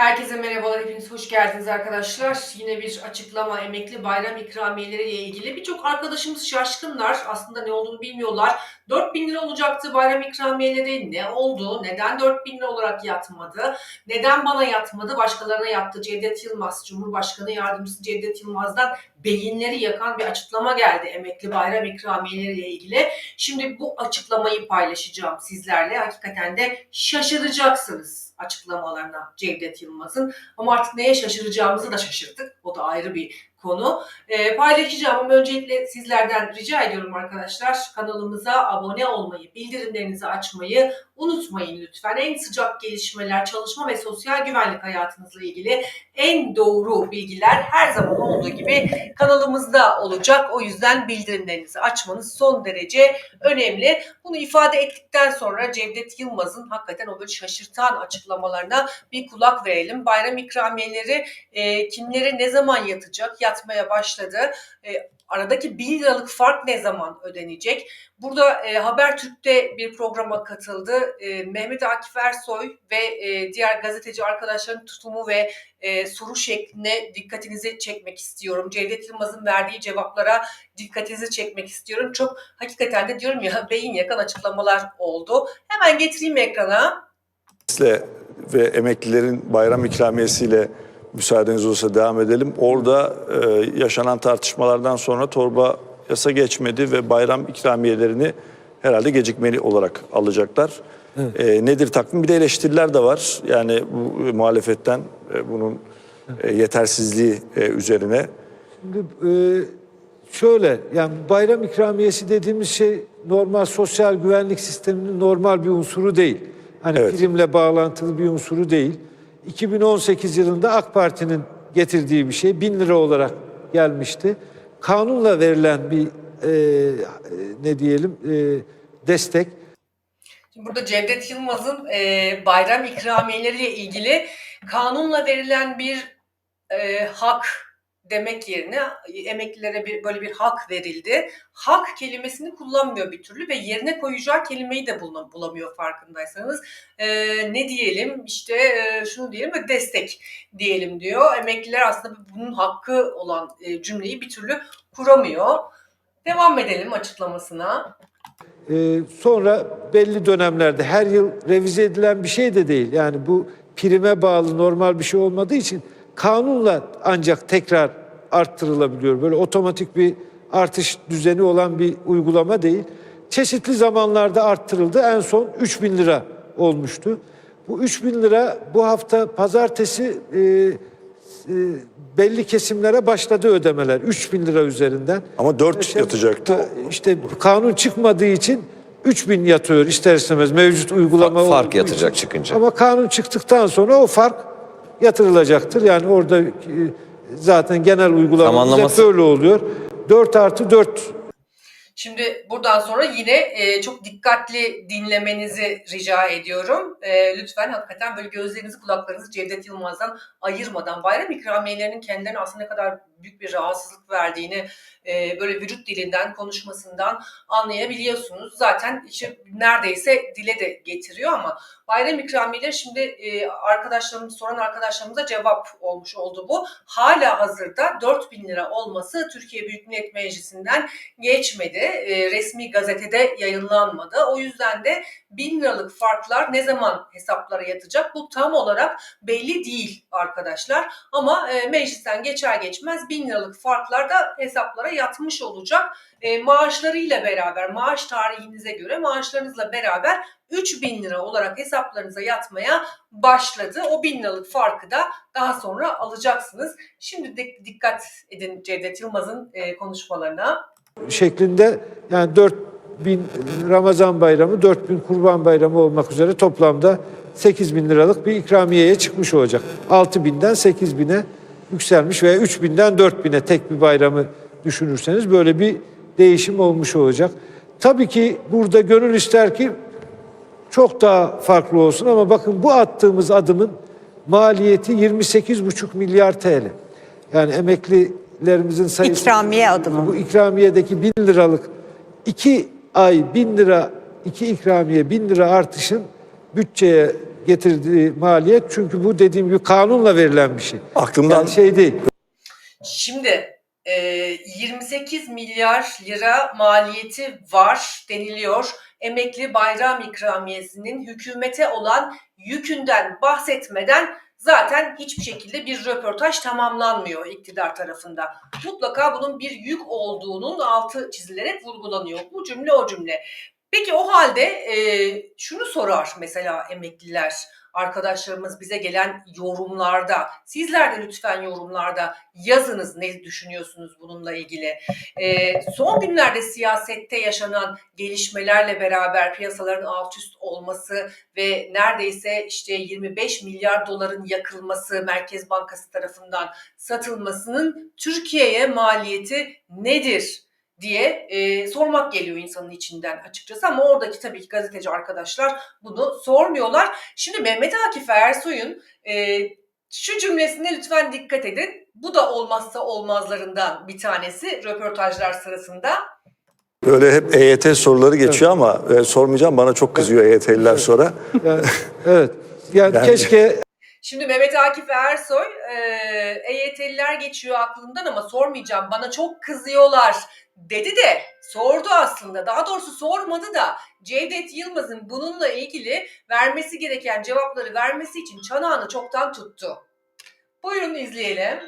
Herkese merhabalar, hepiniz hoş geldiniz arkadaşlar. Yine bir açıklama emekli bayram ikramiyeleri ile ilgili. Birçok arkadaşımız şaşkınlar, aslında ne olduğunu bilmiyorlar. 4000 lira olacaktı bayram ikramiyeleri, ne oldu, neden 4000 lira olarak yatmadı, neden bana yatmadı, başkalarına yattı. Cevdet Yılmaz, Cumhurbaşkanı Yardımcısı Cevdet Yılmaz'dan beyinleri yakan bir açıklama geldi emekli bayram ikramiyeleri ile ilgili. Şimdi bu açıklamayı paylaşacağım sizlerle. Hakikaten de şaşıracaksınız açıklamalarına Cevdet Yılmaz'ın. Ama artık neye şaşıracağımızı da şaşırdık. O da ayrı bir konu. Ee, paylaşacağım ama öncelikle sizlerden rica ediyorum arkadaşlar. Kanalımıza abone olmayı, bildirimlerinizi açmayı unutmayın lütfen. En sıcak gelişmeler, çalışma ve sosyal güvenlik hayatınızla ilgili en doğru bilgiler her zaman olduğu gibi kanalımızda olacak. O yüzden bildirimlerinizi açmanız son derece önemli. Bunu ifade ettikten sonra Cevdet Yılmaz'ın hakikaten o böyle şaşırtan açıklamalarına bir kulak verelim. Bayram ikramiyeleri e, kimlere ne zaman yatacak? Yatmaya başladı. E, aradaki 1 liralık fark ne zaman ödenecek? Burada e, Habertürk'te bir programa katıldı. E, Mehmet Akif Ersoy ve e, diğer gazeteci arkadaşların tutumu ve e, soru şekline dikkatinizi çekmek istiyorum. Cevdet Yılmaz'ın verdiği cevaplara dikkatinizi çekmek istiyorum. Çok hakikaten de diyorum ya beyin yakan açıklamalar oldu. Hemen getireyim ekrana. Ve emeklilerin bayram ikramiyesiyle müsaadeniz olursa devam edelim. Orada e, yaşanan tartışmalardan sonra torba yasa geçmedi ve bayram ikramiyelerini herhalde gecikmeli olarak alacaklar. E, nedir takvim? Bir de eleştiriler de var. Yani bu e, muhalefetten e, bunun e, yetersizliği e, üzerine. Şimdi e, şöyle yani bayram ikramiyesi dediğimiz şey normal sosyal güvenlik sisteminin normal bir unsuru değil. Hani Evet. primle bağlantılı bir unsuru değil. 2018 yılında AK Parti'nin getirdiği bir şey 1000 lira olarak gelmişti. Kanunla verilen bir e, ne diyelim e, destek. Şimdi burada Cevdet Yılmaz'ın e, bayram ikramiyeleriyle ilgili kanunla verilen bir e, hak demek yerine emeklilere bir böyle bir hak verildi. Hak kelimesini kullanmıyor bir türlü ve yerine koyacağı kelimeyi de bulam- bulamıyor farkındaysanız. E, ne diyelim işte e, şunu diyelim ve destek diyelim diyor. Emekliler aslında bunun hakkı olan e, cümleyi bir türlü kuramıyor. Devam edelim açıklamasına. Ee, sonra belli dönemlerde her yıl revize edilen bir şey de değil. Yani bu prime bağlı normal bir şey olmadığı için kanunla ancak tekrar arttırılabiliyor. Böyle otomatik bir artış düzeni olan bir uygulama değil. Çeşitli zamanlarda arttırıldı. En son 3000 lira olmuştu. Bu 3000 lira bu hafta pazartesi e, e, belli kesimlere başladı ödemeler 3000 lira üzerinden. Ama 4 İşte- yatacaktı. İşte kanun çıkmadığı için 3000 yatıyor ister istemez mevcut uygulama Fark olduğu yatacak için. çıkınca. Ama kanun çıktıktan sonra o fark yatırılacaktır. Yani orada e, zaten genel uygulamamız hep böyle oluyor. 4 artı 4 Şimdi buradan sonra yine e, çok dikkatli dinlemenizi rica ediyorum. E, lütfen hakikaten böyle gözlerinizi kulaklarınızı Cevdet Yılmaz'dan ayırmadan bayram ikramiyelerinin kendilerine aslında ne kadar büyük bir rahatsızlık verdiğini e, böyle vücut dilinden konuşmasından anlayabiliyorsunuz. Zaten işte neredeyse dile de getiriyor ama bayram ikramiyeleri şimdi e, arkadaşlarımız soran arkadaşlarımıza cevap olmuş oldu bu. Hala hazırda 4000 lira olması Türkiye Büyük Millet Meclisi'nden geçmedi. E, resmi gazetede yayınlanmadı. O yüzden de 1000 liralık farklar ne zaman hesaplara yatacak? Bu tam olarak belli değil arkadaşlar. Ama e, meclisten geçer geçmez 1000 liralık farklar da hesaplara yatmış olacak. E, maaşlarıyla beraber, maaş tarihinize göre maaşlarınızla beraber 3000 lira olarak hesaplarınıza yatmaya başladı. O 1000 liralık farkı da daha sonra alacaksınız. Şimdi de dikkat edin Cevdet Yılmaz'ın e, konuşmalarına. şeklinde yani 4000 Ramazan bayramı, 4000 Kurban bayramı olmak üzere toplamda 8000 liralık bir ikramiyeye çıkmış olacak. 6000'den 8000'e yükselmiş veya 3000'den 4000'e tek bir bayramı düşünürseniz böyle bir değişim olmuş olacak. Tabii ki burada gönül ister ki çok daha farklı olsun ama bakın bu attığımız adımın maliyeti 28,5 milyar TL. Yani emeklilerimizin sayısı İkramiye adımı. bu ikramiyedeki 1000 liralık 2 ay 1000 lira 2 ikramiye 1000 lira artışın bütçeye getirdiği maliyet çünkü bu dediğim gibi kanunla verilen bir şey. Aklımdan Yani şey değil. Şimdi e, 28 milyar lira maliyeti var deniliyor. Emekli bayram ikramiyesinin hükümete olan yükünden bahsetmeden zaten hiçbir şekilde bir röportaj tamamlanmıyor iktidar tarafında. Mutlaka bunun bir yük olduğunun altı çizilerek vurgulanıyor. Bu cümle o cümle. Peki o halde e, şunu sorar mesela emekliler arkadaşlarımız bize gelen yorumlarda. Sizler de lütfen yorumlarda yazınız ne düşünüyorsunuz bununla ilgili. Ee, son günlerde siyasette yaşanan gelişmelerle beraber piyasaların alt üst olması ve neredeyse işte 25 milyar doların yakılması Merkez Bankası tarafından satılmasının Türkiye'ye maliyeti nedir? Diye e, sormak geliyor insanın içinden açıkçası ama oradaki tabii ki gazeteci arkadaşlar bunu sormuyorlar. Şimdi Mehmet Akif Ersoy'un e, şu cümlesine lütfen dikkat edin. Bu da olmazsa olmazlarından bir tanesi röportajlar sırasında. böyle hep EYT soruları geçiyor ama e, sormayacağım bana çok kızıyor EYT'liler sonra. Yani, evet. Yani, Yani- keşke Şimdi Mehmet Akif Ersoy e, EYT'liler geçiyor aklımdan ama sormayacağım bana çok kızıyorlar dedi de sordu aslında. Daha doğrusu sormadı da Cevdet Yılmaz'ın bununla ilgili vermesi gereken cevapları vermesi için çanağını çoktan tuttu. Buyurun izleyelim.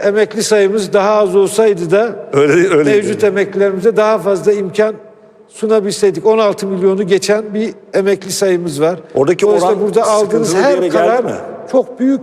emekli sayımız daha az olsaydı da Öyle öyle. mevcut emeklilerimize daha fazla imkan sunabilseydik. 16 milyonu geçen bir emekli sayımız var. Oradaki oran burada aldığınız her karar mi? Çok büyük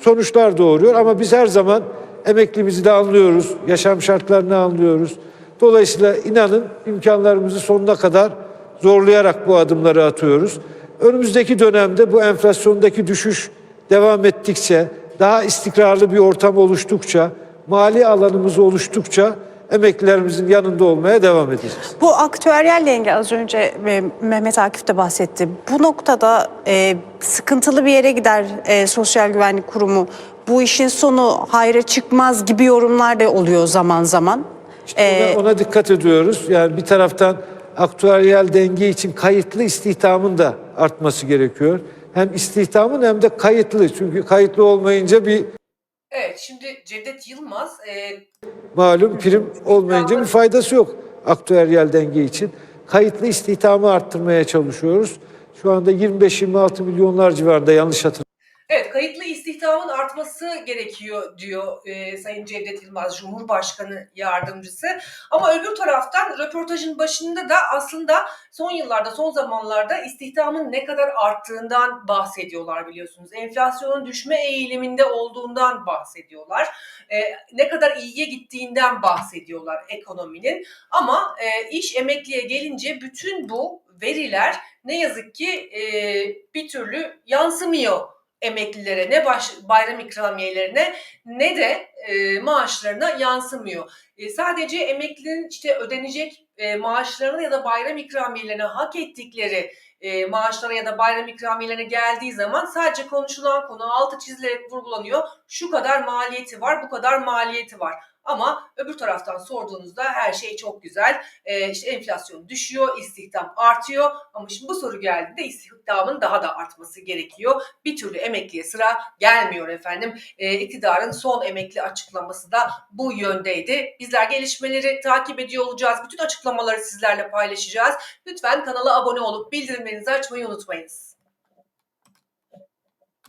sonuçlar doğuruyor ama biz her zaman emeklimizi de anlıyoruz, yaşam şartlarını anlıyoruz. Dolayısıyla inanın imkanlarımızı sonuna kadar zorlayarak bu adımları atıyoruz. Önümüzdeki dönemde bu enflasyondaki düşüş devam ettikçe, daha istikrarlı bir ortam oluştukça, mali alanımız oluştukça emeklilerimizin yanında olmaya devam edeceğiz. Bu aktüeryel denge az önce e, Mehmet Akif de bahsetti. Bu noktada e, sıkıntılı bir yere gider e, Sosyal Güvenlik Kurumu. Bu işin sonu hayra çıkmaz gibi yorumlar da oluyor zaman zaman. E, Ona, ona dikkat ediyoruz. Yani bir taraftan aktüeryel denge için kayıtlı istihdamın da artması gerekiyor. Hem istihdamın hem de kayıtlı. Çünkü kayıtlı olmayınca bir Evet şimdi Cevdet Yılmaz e, malum prim olmayınca bir faydası yok aktüeryel denge için. Kayıtlı istihdamı arttırmaya çalışıyoruz. Şu anda 25-26 milyonlar civarında yanlış hatırlamıyorum. Evet, kayıtlı istihdamın artması gerekiyor diyor e, Sayın Cevdet Yılmaz, Cumhurbaşkanı Yardımcısı. Ama öbür taraftan röportajın başında da aslında son yıllarda, son zamanlarda istihdamın ne kadar arttığından bahsediyorlar biliyorsunuz. Enflasyonun düşme eğiliminde olduğundan bahsediyorlar. E, ne kadar iyiye gittiğinden bahsediyorlar ekonominin. Ama e, iş emekliye gelince bütün bu veriler ne yazık ki e, bir türlü yansımıyor emeklilere ne baş, bayram ikramiyelerine ne de e, maaşlarına yansımıyor. E, sadece emeklinin işte ödenecek e, maaşlarına ya da bayram ikramiyelerine hak ettikleri e, maaşlara ya da bayram ikramiyelerine geldiği zaman sadece konuşulan konu altı çizilerek vurgulanıyor. Şu kadar maliyeti var, bu kadar maliyeti var. Ama öbür taraftan sorduğunuzda her şey çok güzel. E, işte enflasyon düşüyor, istihdam artıyor. Ama şimdi bu soru geldiğinde istihdamın daha da artması gerekiyor. Bir türlü emekliye sıra gelmiyor efendim. E, iktidarın son emekli açıklaması da bu yöndeydi. Bizler gelişmeleri takip ediyor olacağız. Bütün açıklamaları sizlerle paylaşacağız. Lütfen kanala abone olup bildirimlerinizi açmayı unutmayınız.